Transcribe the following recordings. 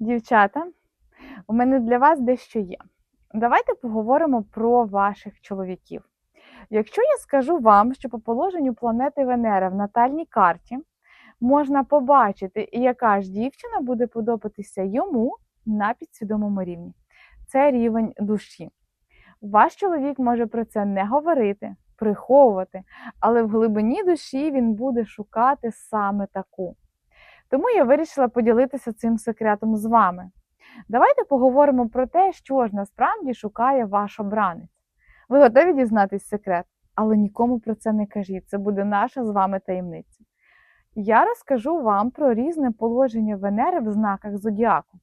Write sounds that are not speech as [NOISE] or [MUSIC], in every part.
Дівчата, у мене для вас дещо є. Давайте поговоримо про ваших чоловіків. Якщо я скажу вам, що по положенню планети Венера в натальній карті можна побачити, яка ж дівчина буде подобатися йому на підсвідомому рівні. Це рівень душі. Ваш чоловік може про це не говорити, приховувати, але в глибині душі він буде шукати саме таку. Тому я вирішила поділитися цим секретом з вами. Давайте поговоримо про те, що ж насправді шукає ваш обранець. Ви готові дізнатись секрет, але нікому про це не кажіть. Це буде наша з вами таємниця. Я розкажу вам про різне положення Венери в знаках зодіаку.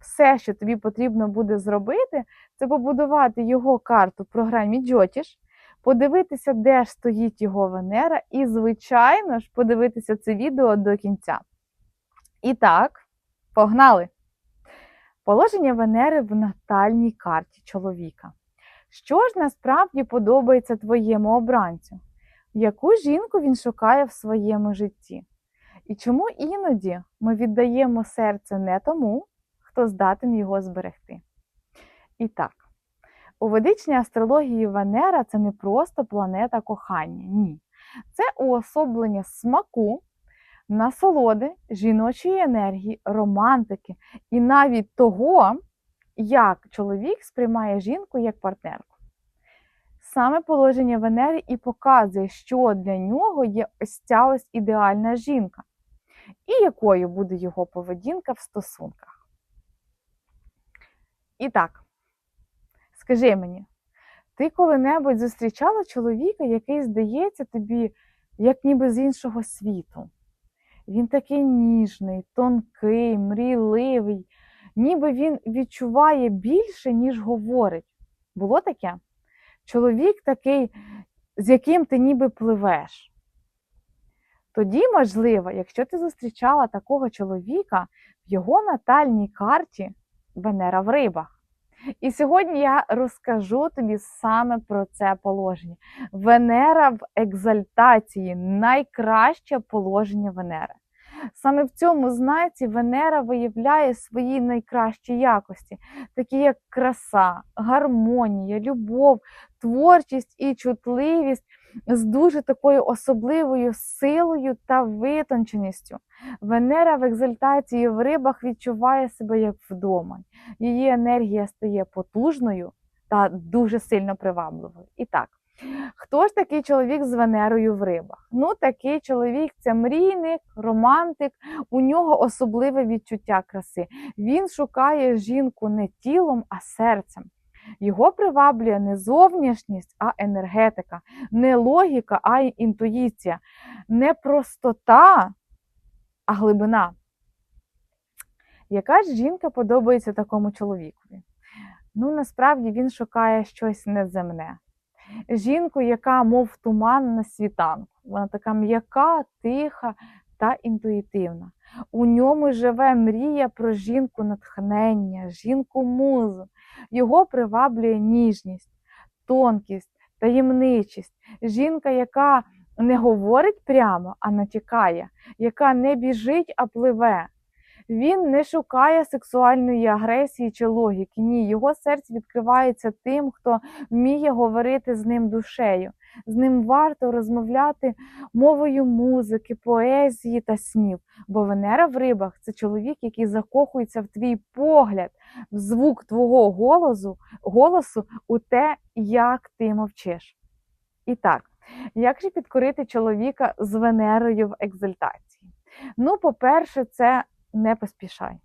Все, що тобі потрібно буде зробити, це побудувати його карту в програмі Джотіш, подивитися, де ж стоїть його Венера, і, звичайно ж, подивитися це відео до кінця. І так, погнали! Положення Венери в натальній карті чоловіка. Що ж насправді подобається твоєму обранцю? Яку жінку він шукає в своєму житті? І чому іноді ми віддаємо серце не тому, хто здатен його зберегти? І так, у ведичній астрології Венера це не просто планета кохання. Ні. Це уособлення смаку, насолоди, жіночої енергії, романтики і навіть того, як чоловік сприймає жінку як партнерку. Саме положення Венери і показує, що для нього є ось ця ось ідеальна жінка, і якою буде його поведінка в стосунках. І так, скажи мені, ти коли-небудь зустрічала чоловіка, який здається тобі як ніби з іншого світу? Він такий ніжний, тонкий, мрійливий, ніби він відчуває більше, ніж говорить. Було таке? Чоловік такий, з яким ти ніби пливеш. Тоді, можливо, якщо ти зустрічала такого чоловіка в його натальній карті Венера в рибах. І сьогодні я розкажу тобі саме про це положення. Венера в екзальтації найкраще положення Венери. Саме в цьому знаці Венера виявляє свої найкращі якості, такі як краса, гармонія, любов, творчість і чутливість з дуже такою особливою силою та витонченістю. Венера в екзальтації в рибах відчуває себе як вдома. Її енергія стає потужною та дуже сильно привабливою. І так. Хто ж такий чоловік з Венерою в рибах? Ну, такий чоловік це мрійник, романтик, у нього особливе відчуття краси. Він шукає жінку не тілом, а серцем. Його приваблює не зовнішність, а енергетика, не логіка, а й інтуїція, не простота, а глибина. Яка ж жінка подобається такому чоловікові? Ну, насправді він шукає щось неземне жінку, яка, мов туман на світанку. Вона така м'яка, тиха та інтуїтивна. У ньому живе мрія про жінку натхнення, жінку музу. Його приваблює ніжність, тонкість, таємничість. Жінка, яка не говорить прямо, а натякає, яка не біжить, а пливе. Він не шукає сексуальної агресії чи логіки. Ні, його серце відкривається тим, хто вміє говорити з ним душею. З ним варто розмовляти мовою музики, поезії та снів. Бо Венера в рибах це чоловік, який закохується в твій погляд, в звук твого голосу, голосу у те, як ти мовчиш. І так, як же підкорити чоловіка з Венерою в екзальтації? Ну, по-перше, це не поспішай.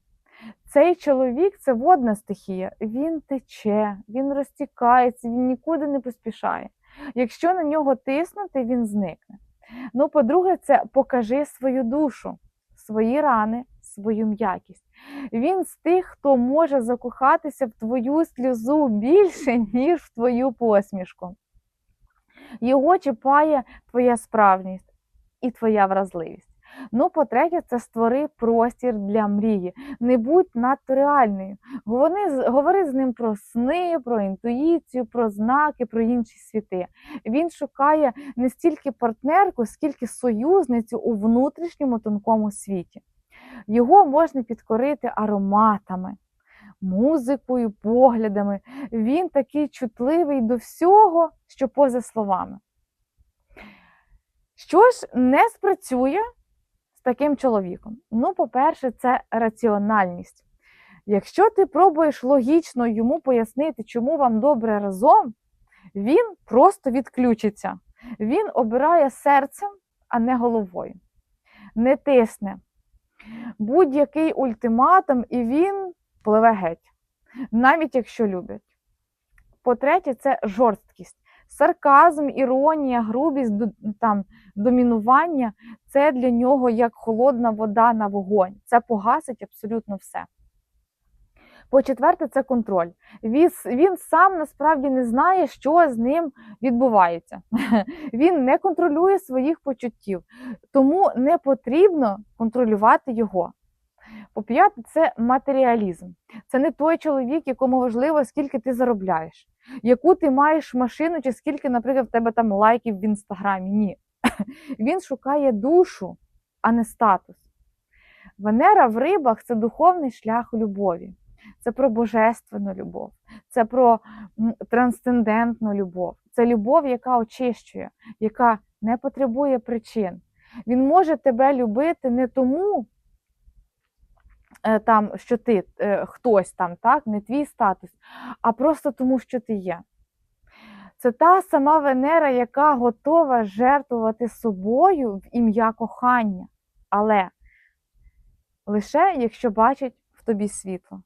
Цей чоловік це водна стихія, він тече, він розтікається, він нікуди не поспішає. Якщо на нього тиснути, він зникне. Ну, по-друге, це покажи свою душу, свої рани, свою м'якість. Він з тих, хто може закохатися в твою сльозу більше, ніж в твою посмішку. Його чіпає твоя справність і твоя вразливість. Ну, по-третє, це створи простір для мрії. Не будь надто реальною. Говори, говори з ним про сни, про інтуїцію, про знаки, про інші світи. Він шукає не стільки партнерку, скільки союзницю у внутрішньому тонкому світі. Його можна підкорити ароматами, музикою, поглядами. Він такий чутливий до всього, що поза словами. Що ж не спрацює таким чоловіком? Ну, по-перше, це раціональність. Якщо ти пробуєш логічно йому пояснити, чому вам добре разом, він просто відключиться. Він обирає серцем, а не головою. Не тисне. Будь-який ультиматум, і він пливе геть, навіть якщо любить. По-третє, це жорсткість. Сарказм, іронія, грубість, там, домінування це для нього як холодна вода на вогонь. Це погасить абсолютно все. По-четверте, це контроль. Він, він сам насправді не знає, що з ним відбувається. [LAUGHS] Він не контролює своїх почуттів, тому не потрібно контролювати його. По-п'яте, це матеріалізм. Це не той чоловік, якому важливо, скільки ти заробляєш, яку ти маєш машину, чи скільки, наприклад, в тебе там лайків в інстаграмі. Ні. [LAUGHS] Він шукає душу, а не статус. Венера в рибах це духовний шлях любові. Це про божественну любов, це про трансцендентну любов, це любов, яка очищує, яка не потребує причин. Він може тебе любити не тому, там, що ти е, хтось там, так, не твій статус, а просто тому, що ти є. Це та сама Венера, яка готова жертвувати собою в ім'я кохання, але лише якщо бачить в тобі світло.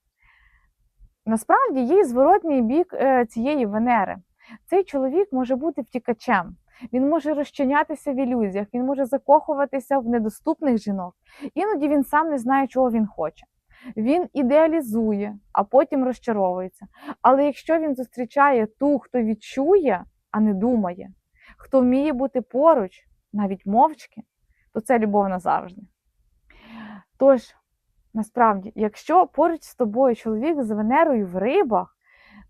Насправді є зворотній бік е, цієї Венери. Цей чоловік може бути втікачем, він може розчинятися в ілюзіях, він може закохуватися в недоступних жінок. Іноді він сам не знає, чого він хоче. Він ідеалізує, а потім розчаровується. Але якщо він зустрічає ту, хто відчує, а не думає, хто вміє бути поруч, навіть мовчки, то це любов назавжди. Тож, насправді, якщо поруч з тобою чоловік з Венерою в рибах,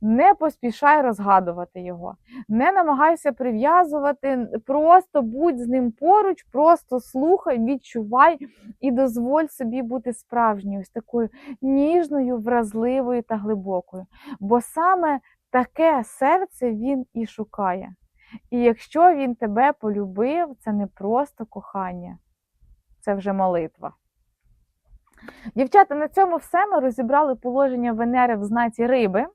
не поспішай розгадувати його, не намагайся прив'язувати, просто будь з ним поруч, просто слухай, відчувай і дозволь собі бути справжньою, ось такою ніжною, вразливою та глибокою. Бо саме таке серце він і шукає. І якщо він тебе полюбив, це не просто кохання, це вже молитва. Дівчата, на цьому все. Ми розібрали положення Венери в знаці риби.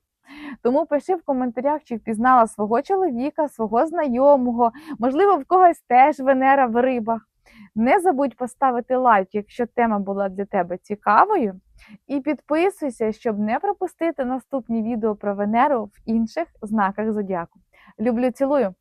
Тому пиши в коментарях, чи впізнала свого чоловіка, свого знайомого, можливо, в когось теж Венера в рибах. Не забудь поставити лайк, якщо тема була для тебе цікавою. І підписуйся, щоб не пропустити наступні відео про Венеру в інших знаках зодіаку. Люблю, цілую!